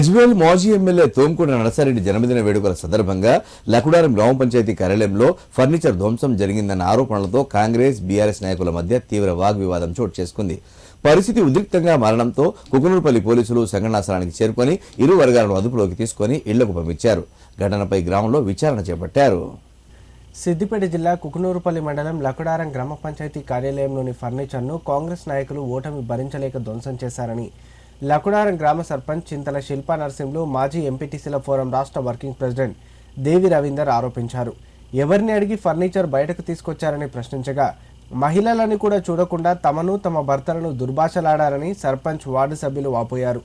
గజ్వేల్ మాజీ ఎమ్మెల్యే తోంకూడ నరసారెడ్డి జన్మదిన వేడుకల సందర్భంగా లకుడారం గ్రామ పంచాయతీ కార్యాలయంలో ఫర్నిచర్ ధ్వంసం జరిగిందన్న ఆరోపణలతో కాంగ్రెస్ బీఆర్ఎస్ నాయకుల మధ్య తీవ్ర వాగ్వివాదం చోటు చేసుకుంది. పరిస్థితి ఉద్రిక్తంగా మారడంతో కుకునూరుపల్లి పోలీసులు సంఘటనాస్థలానికి చేరుకొని ఇరు వర్గాలను అదుపులోకి తీసుకొని ఇళ్ళకు పంపించారు. ఘటనపై గ్రామంలో విచారణ చేపట్టారు. సిద్దిపేట జిల్లా కుకునూరుపల్లి మండలం లకుడారం గ్రామ పంచాయతీ కార్యాలయంలోని ఫర్నిచర్ను కాంగ్రెస్ నాయకులు ఓటమి భరించలేక ధ్వంసం చేశారని లకుడారం గ్రామ సర్పంచ్ చింతల శిల్పా నరసింహులు మాజీ ఎంపీటీసీల ఫోరం రాష్ట్ర వర్కింగ్ ప్రెసిడెంట్ దేవి రవీందర్ ఆరోపించారు. ఎవరిని అడిగి ఫర్నిచర్ బయటకు తీసుకొచ్చారని ప్రశ్నించగా మహిళలని కూడా చూడకుండా తమను తమ భర్తలను దుర్భాషలాడారని సర్పంచ్ వార్డు సభ్యులు వాపోయారు.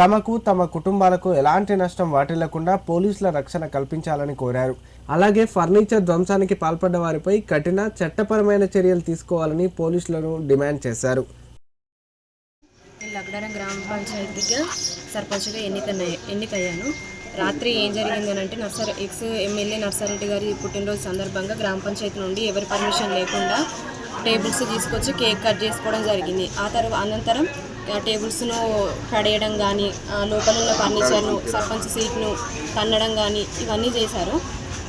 తమకు తమ కుటుంబాలకు ఎలాంటి నష్టం వాటిల్లకుండా పోలీసుల రక్షణ కల్పించాలని కోరారు. అలాగే ఫర్నిచర్ ధ్వంసానికి పాల్పడ్డ వారిపై కఠిన చట్టపరమైన చర్యలు తీసుకోవాలని పోలీసులను డిమాండ్ చేశారు. లగ్డారం గ్రామ పంచాయతీకి సర్పంచ్గా ఎన్నిక ఎన్నికయ్యాను. రాత్రి ఏం జరిగింది అని అంటే నర్సర్ ఎక్స్ ఎమ్మెల్యే నర్సారెడ్డి గారి పుట్టినరోజు సందర్భంగా గ్రామ పంచాయతీ నుండి ఎవరి పర్మిషన్ లేకుండా టేబుల్స్ తీసుకొచ్చి కేక్ కట్ చేసుకోవడం జరిగింది. ఆ తర్వాత అనంతరం ఆ టేబుల్స్ను పడేయడం కానీ లోపల ఉన్న ఫర్నిచర్ను సర్పంచ్ సీట్ను తన్నడం కానీ ఇవన్నీ చేశారు.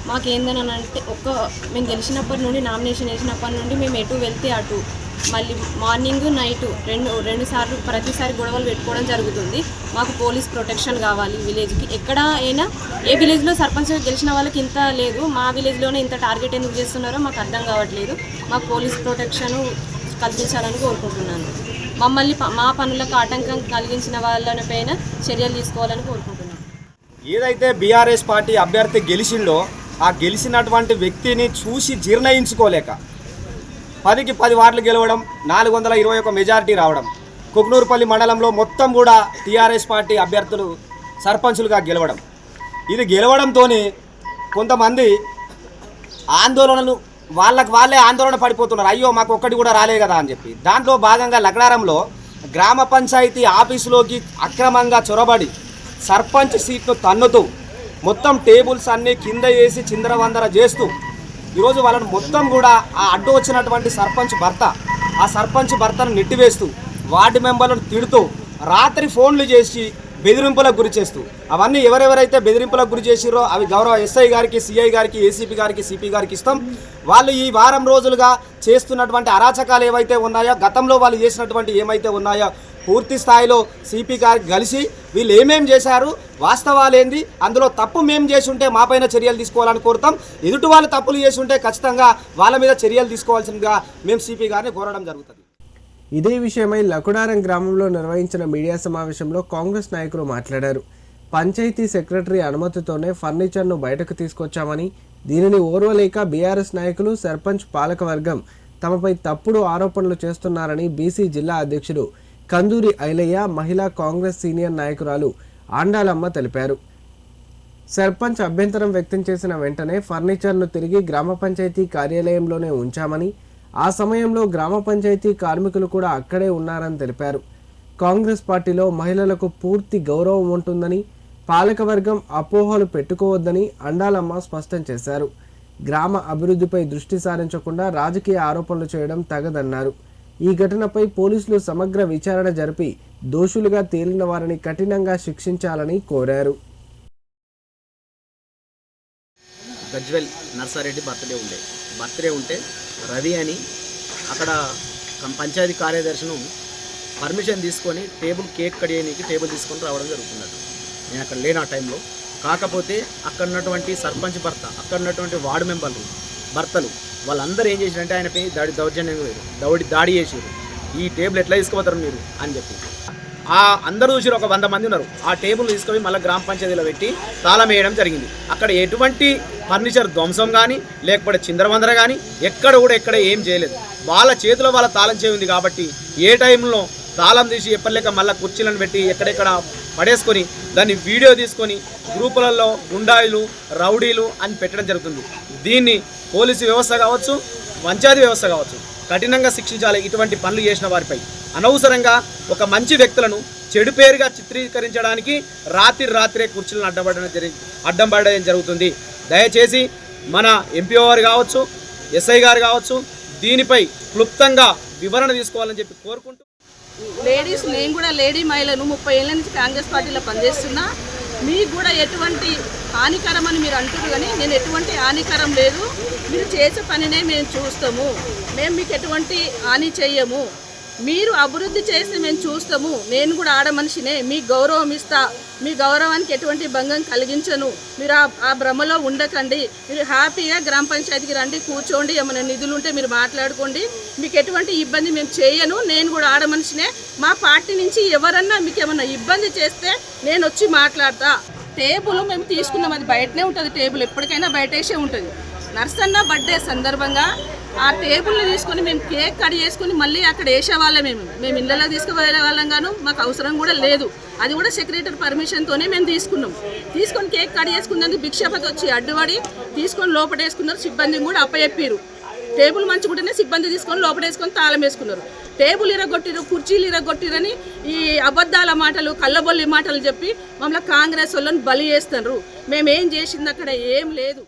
మాకేందని అంటే ఒక్క మేము గెలిచినప్పటి నుండి నామినేషన్ వేసినప్పటి నుండి మేము ఎటు వెళ్తే అటు మళ్ళీ మార్నింగ్ నైట్ రెండు రెండు సార్లు ప్రతిసారి గొడవలు పెట్టుకోవడం జరుగుతుంది. మాకు పోలీస్ ప్రొటెక్షన్ కావాలి విలేజ్కి. ఎక్కడ అయినా ఏ విలేజ్లో సర్పంచ్ గెలిచిన వాళ్ళకి ఇంత లేదు. మా విలేజ్లోనే ఇంత టార్గెట్ ఎందుకు చేస్తున్నారో మాకు అర్థం కావట్లేదు. మాకు పోలీస్ ప్రొటెక్షన్ కల్పించాలని కోరుకుంటున్నాను. మమ్మల్ని ప- మా పనులకు ఆటంకం కలిగించిన వాళ్ళపైన చర్యలు తీసుకోవాలని కోరుకుంటున్నాను. ఏదైతే బీఆర్ఎస్ పార్టీ అభ్యర్థి గెలిచిండో ఆ గెలిచినటువంటి వ్యక్తిని చూసి జీర్ణయించుకోలేక పదికి పది వార్డులు గెలవడం నాలుగు వందల ఇరవై ఒక మెజారిటీ రావడం. కుక్నూరుపల్లి మండలంలో మొత్తం కూడా టీఆర్ఎస్ పార్టీ అభ్యర్థులు సర్పంచులుగా గెలవడం. ఇది గెలవడంతో కొంతమంది ఆందోళనలు వాళ్ళకి వాళ్ళే ఆందోళన పడిపోతున్నారు. అయ్యో మాకు ఒక్కటి కూడా రాలే కదా అని చెప్పి. దాంట్లో భాగంగా లగ్నారంలో గ్రామ పంచాయతీ ఆఫీసులోకి అక్రమంగా చొరబడి సర్పంచ్ సీట్ను తన్నుతూ మొత్తం టేబుల్స్ అన్నీ కింద వేసి చిందరవందర చేస్తూ ఈరోజు వాళ్ళని మొత్తం కూడా ఆ అడ్డు వచ్చినటువంటి సర్పంచ్ భర్త ఆ సర్పంచ్ భర్తను నెట్టివేస్తూ వార్డు మెంబర్లను తిడుతూ రాత్రి ఫోన్లు చేసి బెదిరింపులకు గురి చేస్తూ అవన్నీ ఎవరెవరైతే బెదిరింపులకు గురి చేసిరో అవి గౌరవ ఎస్ఐ గారికి సిఐ గారికి ఏసీపీ గారికి సిపి గారికి ఇస్తాం. వాళ్ళు ఈ వారం రోజులుగా చేస్తున్నటువంటి అరాచకాలు ఏవైతే ఉన్నాయో గతంలో వాళ్ళు చేసినటువంటి ఏమైతే ఉన్నాయో పూర్తి స్థాయిలో సిపి గారికి కలిసి వీళ్ళు ఏమేం చేశారు వాస్తవాలేంది అందులో తప్పు మేము చేసి ఉంటే మాపైన చర్యలు తీసుకోవాలని కోరుతాం. ఎదుటి వాళ్ళు తప్పులు చేసి ఉంటే ఖచ్చితంగా వాళ్ళ మీద చర్యలు తీసుకోవాల్సిందిగా మేము సిపి గారిని కోరడం జరుగుతుంది. ఇదే విషయమై లకుడారం గ్రామంలో నిర్వహించిన మీడియా సమావేశంలో కాంగ్రెస్ నాయకులు మాట్లాడారు. పంచాయతీ సెక్రటరీ అనుమతితోనే ఫర్నిచర్ను బయటకు తీసుకొచ్చామని దీనిని ఓర్వలేక బీఆర్ఎస్ నాయకులు సర్పంచ్ పాలకవర్గం తమపై తప్పుడు ఆరోపణలు చేస్తున్నారని బీసీ జిల్లా అధ్యక్షుడు కందూరి ఐలయ్య మహిళా కాంగ్రెస్ సీనియర్ నాయకురాలు ఆండాలమ్మ తెలిపారు. సర్పంచ్ అభ్యంతరం వ్యక్తం చేసిన వెంటనే ఫర్నిచర్ను తిరిగి గ్రామ పంచాయతీ కార్యాలయంలోనే ఉంచామని ఆ సమయంలో గ్రామ పంచాయతీ కార్మికులు కూడా అక్కడే ఉన్నారని తెలిపారు. కాంగ్రెస్ పార్టీలో మహిళలకు పూర్తి గౌరవం ఉంటుందని పాలకవర్గం అపోహలు పెట్టుకోవద్దని అండాలమ్మ స్పష్టం చేశారు. గ్రామ అభివృద్ధిపై దృష్టి సారించకుండా రాజకీయ ఆరోపణలు చేయడం తగదన్నారు. ఈ ఘటనపై పోలీసులు సమగ్ర విచారణ జరిపి దోషులుగా తేలిన వారిని కఠినంగా శిక్షించాలని కోరారు. గజ్వెల్ నర్సారెడ్డి బర్త్డే ఉండే. బర్త్డే ఉంటే రవి అని అక్కడ పంచాయతీ కార్యదర్శిను పర్మిషన్ తీసుకొని టేబుల్ కేక్ కడియనికి టేబుల్ తీసుకొని రావడం జరుగుతున్నది. నేను అక్కడ లేను ఆ టైంలో. కాకపోతే అక్కడ ఉన్నటువంటి సర్పంచ్ భర్త అక్కడ ఉన్నటువంటి వార్డు మెంబర్లు భర్తలు వాళ్ళందరూ ఏం చేశారంటే ఆయనపై దాడి దౌర్జన్యం దౌడి దాడి చేసారు ఈ టేబుల్ ఎట్లా తీసుకుపోతారు మీరు? అని చెప్పి. ఆ అందరూ చూసారు ఒక వంద మంది ఉన్నారు. ఆ టేబుల్ తీసుకొని మళ్ళీ గ్రామ పంచాయతీలో పెట్టి తాళం వేయడం జరిగింది. అక్కడ ఎటువంటి ఫర్నిచర్ ధ్వంసం కానీ లేకపోతే చిందరవందర కానీ ఎక్కడ కూడా ఎక్కడ ఏం చేయలేదు. వాళ్ళ చేతిలో వాళ్ళ తాళం చేయి ఉంది కాబట్టి ఏ టైంలో తాళం తీసి ఎప్పటిలేక మళ్ళీ కుర్చీలను పెట్టి ఎక్కడెక్కడ పడేసుకొని దాన్ని వీడియో తీసుకొని గ్రూపులలో గుండాయిలు రౌడీలు అని పెట్టడం జరుగుతుంది. దీన్ని పోలీసు వ్యవస్థ కావచ్చు పంచాయతీ వ్యవస్థ కావచ్చు కఠినంగా శిక్షించాలి ఇటువంటి పనులు చేసిన వారిపై. అనవసరంగా ఒక మంచి వ్యక్తులను చెడు పేరుగా చిత్రీకరించడానికి రాత్రి రాత్రే కుర్చీలను అడ్డపడడం జరి అడ్డం పడడం జరుగుతుంది. దయచేసి మన ఎంపీఓ గారు కావచ్చు ఎస్ఐ గారు కావచ్చు దీనిపై క్లుప్తంగా వివరణ తీసుకోవాలని చెప్పి కోరుకుంటూ లేడీస్ నేను కూడా లేడీ మహిళను ముప్పై ఏళ్ళ నుంచి కాంగ్రెస్ పార్టీలో పనిచేస్తున్నా. మీకు కూడా ఎటువంటి హానికరం అని మీరు అంటున్నారు కానీ నేను ఎటువంటి హానికరం లేదు. మీరు చేసే పనినే మేము చూస్తాము. మేము మీకు ఎటువంటి హాని చెయ్యము. మీరు అభివృద్ధి చేస్తే మేము చూస్తాము. నేను కూడా ఆడ మనిషినే. మీకు గౌరవం ఇస్తా. మీ గౌరవానికి ఎటువంటి భంగం కలిగించను. మీరు ఆ భ్రమలో ఉండకండి. మీరు హ్యాపీగా గ్రామ పంచాయతీకి రండి కూర్చోండి ఏమైనా నిధులు ఉంటే మీరు మాట్లాడుకోండి. మీకు ఎటువంటి ఇబ్బంది మేము చేయను. నేను కూడా ఆడ మనిషినే. మా పార్టీ నుంచి ఎవరన్నా మీకు ఏమైనా ఇబ్బంది చేస్తే నేను వచ్చి మాట్లాడతా. టేబుల్ మేము తీసుకున్నాం. అది బయటనే ఉంటుంది టేబుల్. ఎప్పటికైనా బయటేసే ఉంటుంది. నర్సన్న బర్త్డే సందర్భంగా ఆ టేబుల్ని తీసుకొని మేము కేక్ కట్ చేసుకుని మళ్ళీ అక్కడ వేసేవాళ్ళం మేము. మేము ఇళ్ళలో తీసుకుపోయే వాళ్ళం గాను మాకు అవసరం కూడా లేదు. అది కూడా సెక్రటరీ పర్మిషన్తోనే మేము తీసుకున్నాం. తీసుకొని కేక్ కట్ చేసుకున్నందుకు భిక్షపతి వచ్చి అడ్డుపడి తీసుకొని లోపటేసుకున్నారు సిబ్బందిని కూడా అప్పచెప్పారు టేబుల్ మంచుకుంటేనే సిబ్బంది తీసుకొని లోపడేసుకొని తాళం వేసుకున్నారు. టేబుల్ ఇరగొట్టిరు కుర్చీలు ఇరగొట్టిరని ఈ అబద్ధాల మాటలు కళ్ళబొల్లి మాటలు చెప్పి మమ్మల్ని కాంగ్రెస్ వాళ్ళని బలి చేస్తున్నారు. మేమేం చేసింది అక్కడ ఏం లేదు.